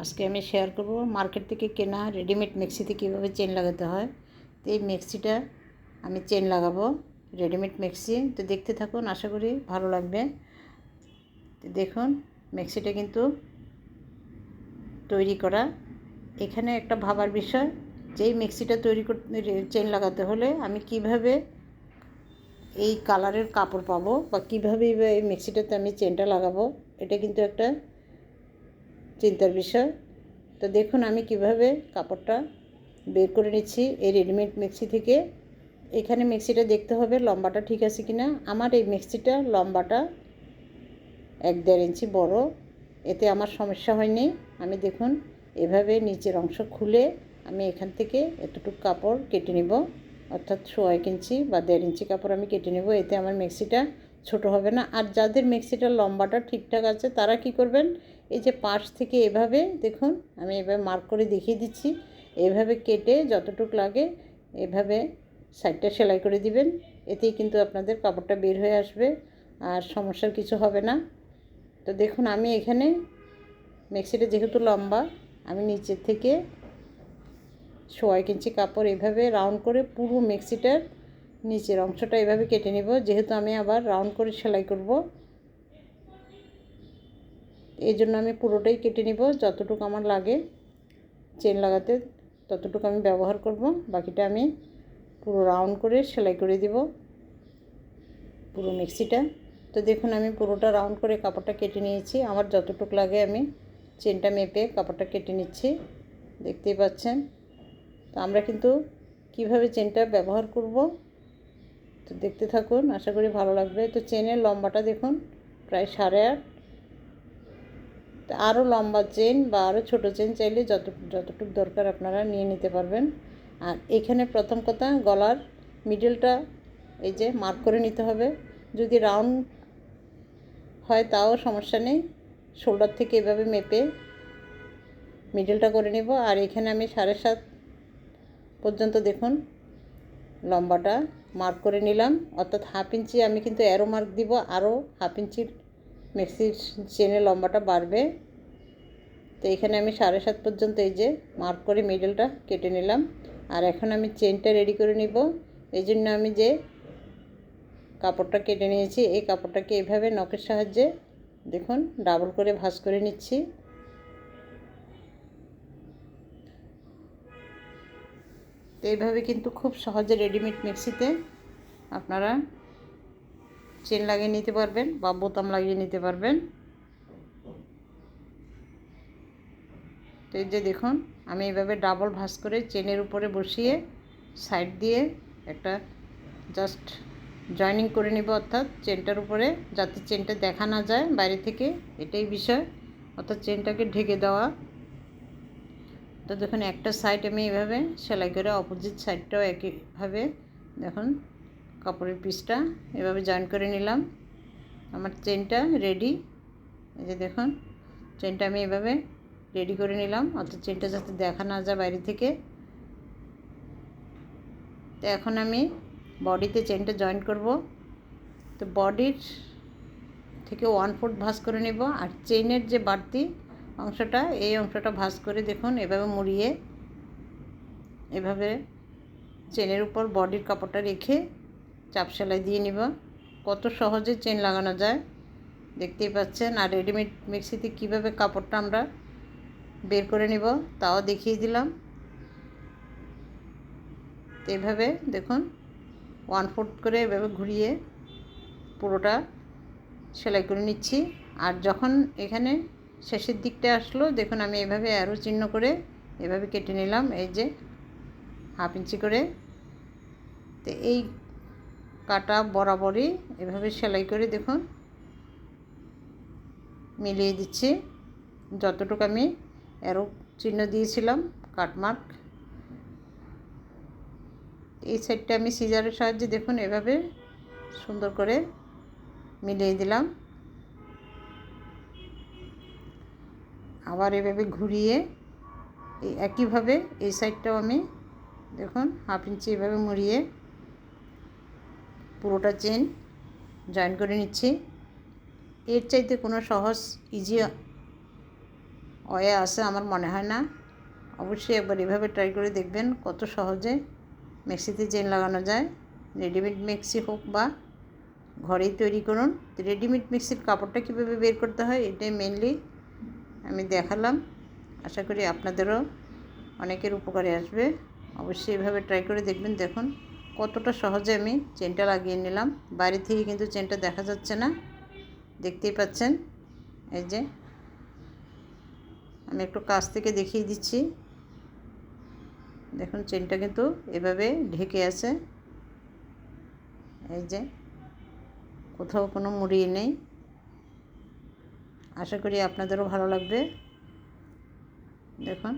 আজকে আমি শেয়ার করব মার্কেট থেকে কেনা রেডিমেড মেক্সিতে কীভাবে চেন লাগাতে হয়। তো এই মেক্সিটা আমি চেন লাগাবো রেডিমেড মেক্সি তো দেখতে থাকুন, আশা করি ভালো লাগবে। তো দেখুন মেক্সিটা কিন্তু তৈরি করা। এখানে একটা ভাবার বিষয় যেই মেক্সিটা তৈরি করতে চেন লাগাতে হলে আমি কীভাবে এই কালারের কাপড় পাবো বা কীভাবে এই মেক্সিটাতে আমি চেনটা লাগাবো, এটা কিন্তু একটা চিন্তার বিষয়। তো দেখুন, আমি কীভাবে কাপড়টা বের করে নিচ্ছি এই রেডিমেড মিক্সি থেকে। এখানে মিক্সিটা দেখতে হবে লম্বাটা ঠিক আছে কি না আমার এই মিক্সিটা লম্বাটা এক দেড় ইঞ্চি বড়। এতে আমার সমস্যা হয়নি। আমি দেখুন, এভাবে নিচের অংশ খুলে আমি এখান থেকে এতটুকু কাপড় কেটে নেব। অর্থাৎ সোয়া এক ইঞ্চি বা দেড় ইঞ্চি কাপড় আমি কেটে নেব। এতে আমার মিক্সিটা ছোট হবে না। আর যাদের মিক্সিটার লম্বাটা ঠিকঠাক আছে, তারা কি করবেন? এই যে পাশ থেকে এভাবে দেখুন, আমি এভাবে মার্ক করে দেখিয়ে দিচ্ছি। এভাবে কেটে যতটুক লাগে এভাবে সাইডটা সেলাই করে দিবেন। এতেই কিন্তু আপনাদের কাপড়টা বের হয়ে আসবে, আর সমস্যার কিছু হবে না। তো দেখুন, আমি এখানে মিক্সিটা যেহেতু লম্বা, আমি নিচের থেকে সোয়াই ইঞ্চি কাপড় এভাবে রাউন্ড করে পুরো মিক্সিটার নিচের অংশটা এভাবে কেটে নেব। যেহেতু আমি আবার রাউন্ড করে সেলাই করব, এই জন্য আমি পুরোটাই কেটে নিব যতটুকু আমার লাগে। চেন লাগাতে ততটুকু আমি ব্যবহার করব, বাকিটা আমি পুরো রাউন্ড করে সেলাই করে দিব, পুরো মিক্সিটা। তো দেখুন, আমি পুরোটা রাউন্ড করে কাপড়টা কেটে নিয়েছি। আমার যতটুকু লাগে আমি চেনটা মেপে কাপড়টা কেটে নিচ্ছি। দেখতেই পাচ্ছেন? তো আমরা কিন্তু কীভাবে চেনটা ব্যবহার করব তো দেখতে থাকুন, আশা করি ভালো লাগবে। তো চেনের লম্বাটা দেখুন, প্রায় সাড়ে আট। আরও লম্বা চেন বা আরও ছোটো চেন চাইলে যত, যতটুকু দরকার আপনারা নিয়ে নিতে পারবেন। আর এখানে প্রথম কথা, গলার মিডলটা এই যে মার্ক করে নিতে হবে। যদি রাউন্ড হয় তাও সমস্যা নেই। শোল্ডার থেকে এভাবে মেপে মিডলটা করে নেব। আর এখানে আমি সাড়ে সাত পর্যন্ত দেখুন লম্বাটা মার্ক করে নিলাম। অর্থাৎ হাফ ইঞ্চি আমি কিন্তু অ্যারো মার্ক দিব আরও হাফ ইঞ্চির মেক্সির চেনে লম্বাটা বাড়বে। তো এখানে আমি সাড়ে সাত পর্যন্ত এই যে মার্ক করে মিডলটা কেটে নিলাম। আর এখন আমি চেনটা রেডি করে নিব। এই জন্য আমি যে কাপড়টা কেটে নিয়েছি, এই কাপড়টাকে এভাবে নখের সাহায্যে দেখুন ডাবল করে ভাঁজ করে নিচ্ছি। তো এইভাবে কিন্তু খুব সহজে রেডিমেড মিক্সিতে আপনারা চেন লাগিয়ে নিতে পারবেন বা বোতাম লাগিয়ে নিতে পারবেন। তো এই যে দেখুন, আমি এইভাবে ডাবল ভাঁজ করে চেনের উপরে বসিয়ে সাইড দিয়ে একটা জাস্ট জয়নিং করে নিব, অর্থাৎ চেনটার উপরে যাতে চেনটা দেখা না যায় বাইরে থেকে, এটাই বিষয়। অর্থাৎ চেনটাকে ঢেকে দেওয়া তো দেখুন, একটা সাইড আমি এভাবে সেলাই করে অপোজিট সাইডটাও একইভাবে দেখুন, কাপড়ের পিসটা এভাবে জয়েন করে নিলাম। আমার চেনটা রেডি এই যে দেখুন চেনটা আমি এভাবে রেডি করে নিলাম। অর্থাৎ চেনটা যাতে দেখা না যায় বাইরে থেকে। তো এখন আমি বডিতে চেনটা জয়েন করব। তো বডির থেকে ওয়ান ফুট ভাস করে নেব। আর চেনের যে বাড়তি অংশটা, এই অংশটা ভাঁজ করে দেখুন, এভাবে মুড়িয়ে, এভাবে চেনের উপর বডির কাপড়টা রেখে চাপ সেলাই দিয়ে নিব। কত সহজে চেন লাগানো যায়, দেখতেই পাচ্ছেন। আর রেডিমেড মিক্সিতে কীভাবে কাপড়টা আমরা বের করে নিব, তাও দেখিয়ে দিলাম। এভাবে দেখুন, ওয়ান ফুট করে এভাবে ঘুরিয়ে পুরোটা সেলাই করে নিচ্ছি। আর যখন এখানে শেষের দিকটা আসলো। দেখুন, আমি এভাবে অ্যারো চিহ্ন করে এভাবে কেটে নিলাম, এই যে হাফ ইঞ্চি করে। তো এই কাটা বরাবরই এভাবে সেলাই করে দেখুন, মিলিয়ে দিচ্ছি। যতটুকু আমি অ্যারো চিহ্ন দিয়েছিলাম কাটমার্ক এই সাইডটা আমি সিজারের সাহায্যে দেখুন, এভাবে সুন্দর করে মিলিয়ে দিলাম। আবার এভাবে ঘুরিয়ে এই একইভাবে এই সাইডটাও আমি দেখুন হাফ ইঞ্চি এভাবে মুড়িয়ে পুরোটা চেন জয়েন করে নিচ্ছি। এর চাইতে কোনো সহজ ইজি অয়ে আসে আমার মনে হয় না। অবশ্যই একবার এভাবে ট্রাই করে দেখবেন কত সহজে মেক্সিতে চেন লাগানো যায়। রেডিমেড মেক্সি হোক বা ঘরেই তৈরি করুন। রেডিমেড মিক্সির কাপড়টা কীভাবে বের করতে হয় এটাই মেনলি আমি দেখালাম। আশা করি আপনাদেরও অনেকের উপকারে আসবে। অবশ্যই এভাবে ট্রাই করে দেখবেন। দেখুন, কতটা সহজে আমি চেনটা লাগিয়ে নিলাম। বাইরে থেকে কিন্তু চেনটা দেখা যাচ্ছে না। দেখতেই পাচ্ছেন? এই যে, আমি একটু কাছ থেকে দেখিয়ে দিচ্ছি। দেখুন চেনটা কিন্তু এভাবে ঢেকে আছে। এই যে, কোথাও কোনো মুড়িয়ে নেই। আশা করি আপনাদেরও ভালো লাগবে। দেখুন।